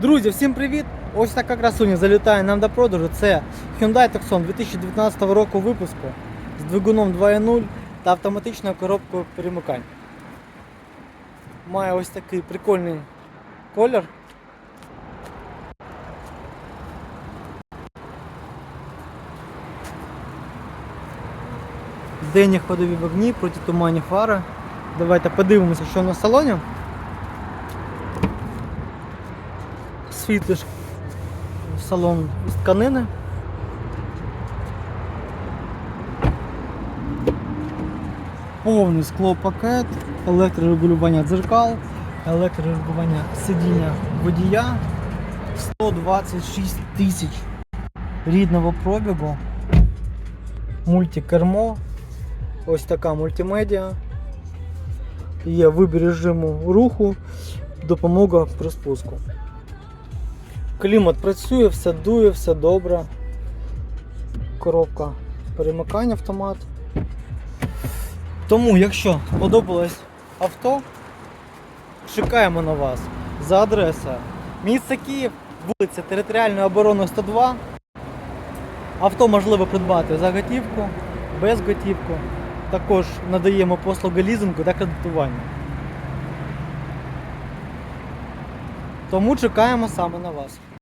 Друзі, всім привіт! Ось така красуня залітає нам до продажу. Це Hyundai Tucson 2019 року випуску з двигуном 2.0 та автоматичною коробкою перемикань. Має ось такий прикольний колір. Денні ходові вогні, протитуманні фари. Давайте подивимося, що на салоні. Світлий ж салон із тканини. Повний склопакет, електрорегулювання дзеркал, електрорегулювання сидіння водія, 126 тисяч рідного пробігу, мультикермо, ось така мультимедіа, є вибір режиму руху, допомога при спуску. Клімат працює, все дує, все добре. Коробка перемикання автомат. Тому, якщо сподобалось авто, чекаємо на вас за адресою місто Київ, вулиця Територіальної оборони 102. Авто можливо придбати за готівку, без готівку. Також надаємо послуги лізингу та кредитування. Тому чекаємо саме на вас.